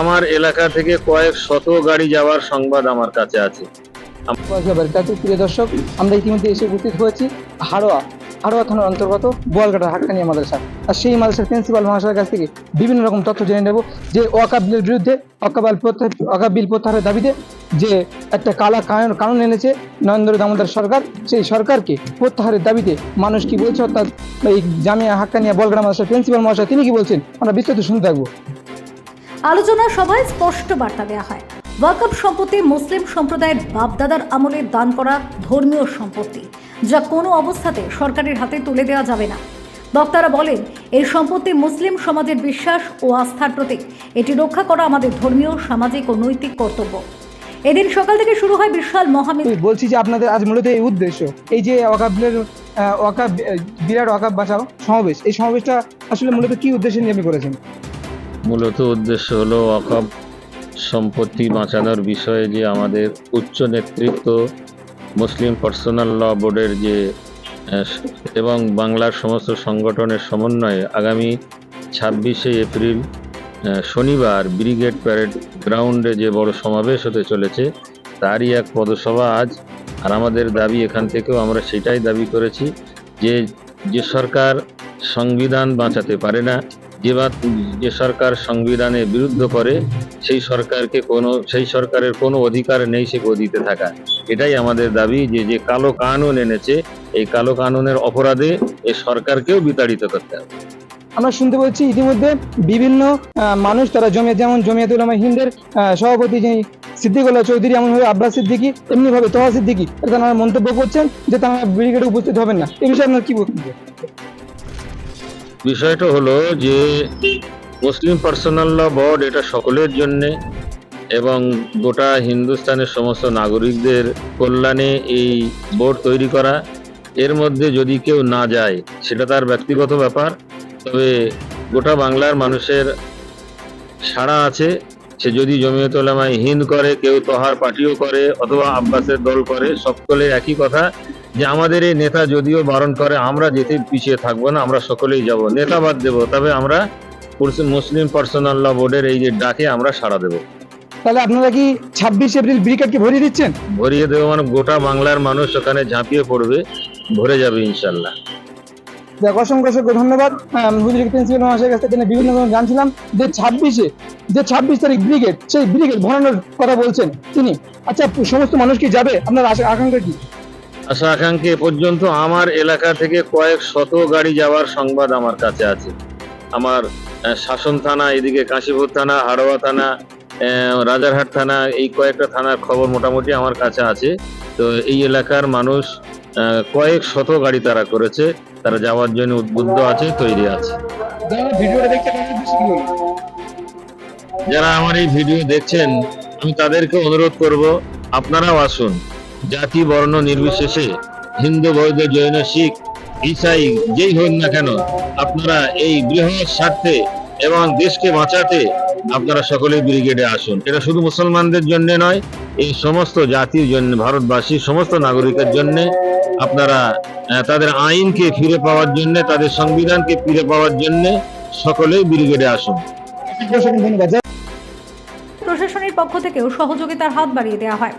আমার এলাকা থেকে কয়েক শত গাড়ি যাওয়ার সংবাদ আমার কাছে আছে। প্রিয় দর্শক, আমরা ইতিমধ্যে এসে উপস্থিত হয়েছি হাড়োয়া। হাড়োয়া থানার অন্তর্গত বোয়ালঘাটা হাক্কানিয়া মাদ্রাসা। আর সেই মাদ্রাসার প্রিন্সিপাল মহাশয়ের কাছ থেকে বিভিন্ন রকম তথ্য জেনে নেব যে ওয়াকাব বিলের বিরুদ্ধে ওয়াকাবাল প্রত্যাহার ওয়াকাব বিল প্রত্যাহারের দাবিতে যে একটা কালা কানুন কানুন এনেছে নরেন্দ্র দামোদর সরকার, সেই সরকারকে প্রত্যাহারের দাবিতে মানুষ কি বলছে? অর্থাৎ এই জামিয়া হাক্কানিয়া বলগ্রাম মাদ্রাসার প্রিন্সিপাল মহাশয়, তিনি কি বলছেন? আমরা বিস্তারিত শুনতে থাকব। আলোচনা সভায় স্পষ্ট বার্তা দেওয়া হয়। ওয়াকফ সম্পত্তি, মুসলিম সম্প্রদায়ের বাপদাদার আমলে দান করা ধর্মীয় সম্পত্তি, যা কোনো অবস্থাতে সরকারের হাতে তুলে দেওয়া যাবে না। বক্তারা বলেন, এই সম্পত্তি মুসলিম সমাজের বিশ্বাস ও আস্থার প্রতীক। এটি রক্ষা করা আমাদের ধর্মীয়, সামাজিক ও নৈতিক কর্তব্য। এদিন সকাল থেকে শুরু হয় বিশাল মহামিল বলছি যে আপনাদের আজ মূলত এই উদ্দেশ্য। এই যে ওয়াকাবের ওয়াকাব বিরাট ওয়াকাব বাঁচাও সমাবেশ। এই সমাবেশটা আসলে মূলত কি উদ্দেশ্যে নিয়ে আপনি করেছেন? মূলত উদ্দেশ্য হলো অকপ সম্পত্তি বাঁচানোর বিষয়ে যে আমাদের উচ্চ নেতৃত্ব, মুসলিম পার্সোনাল ল বোর্ডের যে এবং বাংলার সমস্ত সংগঠনের সমন্বয়ে আগামী ছাব্বিশে এপ্রিল শনিবার ব্রিগেড প্যারেড গ্রাউন্ডে যে বড় সমাবেশ হতে চলেছে, তারই এক পদসভা আজ। আর আমাদের দাবি এখান থেকেও আমরা সেটাই দাবি করেছি যে যে সরকার সংবিধান বাঁচাতে পারে না। যে বা যে সরকার সংবিধানের বিরুদ্ধ করে, সেই সরকারকে কোনো, সেই সরকারের কোনো অধিকার নেই সে গদিতে থাকা। এটাই আমাদের দাবি যে যে কালো কানুন এনেছে, এই কালো কানুনের অপরাধে এই সরকারকেও বিতাড়িত করতে হবে। আমরা শুনতে পাচ্ছি ইতিমধ্যে বিভিন্ন মানুষ তারা জমিয়া যেমন জমিয়াতুল উলামা হিন্দের সভাপতি যিনি সিদ্দিকুল্লাহ চৌধুরী এমনভাবে আব্বাস সিদ্দিকি এমনিভাবে তোহা সিদ্দিকি তারা মন্তব্য করছেন যে তারা ব্রিগেডে উপস্থিত হবেন না। এই বিষয়ে আপনার কি বক্তব্য? বিষয়টা হলো যে মুসলিম পার্সোনাল ল বোর্ড এটা সকলের জন্যে এবং গোটা হিন্দুস্তানের সমস্ত নাগরিকদের কল্যাণে এই বোর্ড তৈরি করা। এর মধ্যে যদি কেউ না যায়, সেটা তার ব্যক্তিগত ব্যাপার। তবে গোটা বাংলার মানুষের সাড়া আছে। সে যদি জমিয়ত হিন্দ করে, কেউ তহার পার্টিও করে অথবা আব্বাসের দল করে সকলে একই কথা। যে আমাদের এই নেতা যদিও বারণ করে আমরা যেতে পিছিয়ে থাকব না আমরা সকলেই যাব। নেতা বাদ দেবো তবে আমরা মুসলিম- পার্সোনাল ল বোর্ডের এই যে ডাকে আমরা সাড়া দেবো। তাহলে আপনারা কি ছাব্বিশ এপ্রিল ব্রিগেডকে ভরিয়ে দিচ্ছেন? ভরিয়ে দেবো মানে গোটা বাংলার মানুষ ওখানে ঝাঁপিয়ে পড়বে ভরে যাবে ইনশাল্লাহ। যাক অসংখ্য অসংখ্য ধন্যবাদ। হুজুর প্রিন্সিপাল মহাশয়ের কাছ থেকে বিভিন্ন জানছিলাম যে ছাব্বিশে যে ছাব্বিশ তারিখ ব্রিগেড সেই ব্রিগেড ভরানোর কথা বলছেন তিনি। আচ্ছা সমস্ত মানুষ কি যাবে? আপনার আকাঙ্ক্ষা কি? আশা আকাঙ্ক্ষী পর্যন্ত আমার এলাকা থেকে কয়েক শত গাড়ি যাওয়ার সংবাদ আমার কাছে আছে। আমার শাসন থানা এদিকে কাশীপুর থানা হাড়োয়া থানা রাজারহাট থানা এই কয়েকটা থানার খবর মোটামুটি আমার কাছে আছে। তো এই এলাকার মানুষ কয়েক শত গাড়ি তারা করেছে। তারা যাওয়ার জন্য উদ্বুদ্ধ আছে তৈরি আছে? যারা আমার এই ভিডিও দেখছেন আমি তাদেরকে অনুরোধ করব আপনারাও আসুন। জাতি বর্ণ নির্বিশেষে হিন্দু বৌদ্ধ জৈন শিখ ইসাই যেই হন না কেন আপনারা এই বৃহৎ স্বার্থে এবং দেশকে বাঁচাতে আপনারা সকলেই ব্রিগেডে আসুন। এটা শুধু মুসলমানদের জন্য নয় এই সমস্ত জাতির জন্য ভারতবাসীর সমস্ত নাগরিকের জন্য আপনারা তাদের আইনকে ফিরে পাওয়ার জন্য তাদের সংবিধানকে ফিরে পাওয়ার জন্য সকলেই ব্রিগেডে আসুন। প্রশাসনের পক্ষ থেকেও সহযোগিতার হাত বাড়িয়ে দেওয়া হয়।